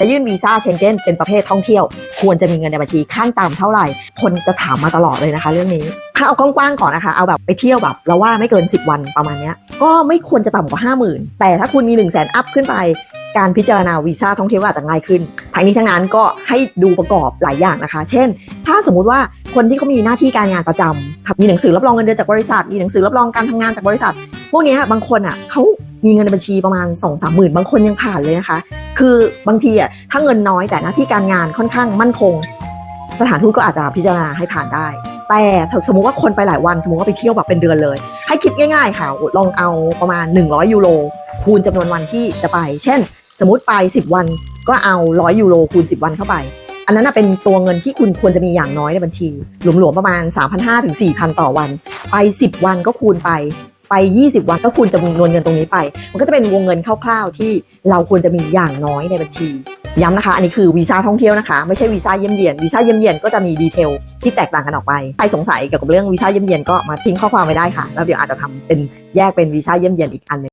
จะยื่นวีซ่าเชงเก้นเป็นประเภทท่องเที่ยว ควรจะมีเงินในบัญชีขั้นต่ำเท่าไหร่ คนจะถามมาตลอดเลยนะคะ เรื่องนี้ถ้าเอากว้างๆก่อนนะคะ เอาแบบไปเที่ยวแบบเราว่าไม่เกิน 10 วันประมาณนี้ก็ไม่ควรจะต่ำกว่า 5 0,000 แต่ถ้าคุณมี 1 0 0 0 0แสนอัพขึ้นไป การพิจารณาวีซ่าท่องเที่ยวอาจจะง่ายขึ้นทั้งนี้ทั้งนั้นก็ให้ดูประกอบหลายอย่างนะคะ เช่น ถ้าสมมุติว่าคนที่เขามีหน้าที่การงานประจำมีหนังสือรับรองเงินเดือนจากบริษัท มีหนังสือรับรองการทำงานจากบริษัท พวกนี้บางคนอะเขามีเงินในบัญชีประมาณ2องสามหมื่นบางคนยังผ่านเลยนะคะ คือบางทีอะถ้าเงินน้อยแต่หน้าที่การงานค่อนข้างมั่นคง สถานทูตก็อาจจะพิจารณาให้ผ่านได้ แต่สมมุติว่าคนไปหลายวัน สมมุติว่าไปเที่ยวแบบเป็นเดือนเลย ให้คิดง่าย ๆ ค่ะ ลองเอาประมาณ 100 ยูโรคูณจำนวนวันที่จะไป เช่น สมมติไป 10 วันก็เอา 100 ยูโรคูณ 10 วันเข้าไป อันนั้นเป็นตัวเงินที่คุณควรจะมีอย่างน้อยในบัญชี หลวมๆประมาณ 3,500ถึง4,000 ต่อวัน ไป 10 วันก็คูณไป ไป 20 วันก็คูณจำนวนเงินตรงนี้ไป มันก็จะเป็นวงเงินคร่าวๆ ที่เราควรจะมีอย่างน้อยในบัญชีย้ำนะคะ อันนี้คือวีซ่าท่องเที่ยวนะคะ ไม่ใช่วีซ่าเยี่ยมเยียน วีซ่าเยี่ยมเยียนก็จะมีดีเทลที่แตกต่างกันออกไป ใครสงสัยเกี่ยวกับเรื่องวีซ่าเยี่ยมเยียนก็มาทิ้งข้อความไว้ได้ค่ะ แล้วเดี๋ยวอาจจะทำเป็นแยกเป็นวีซ่าเยี่ยมเยียนอีกอันหนึง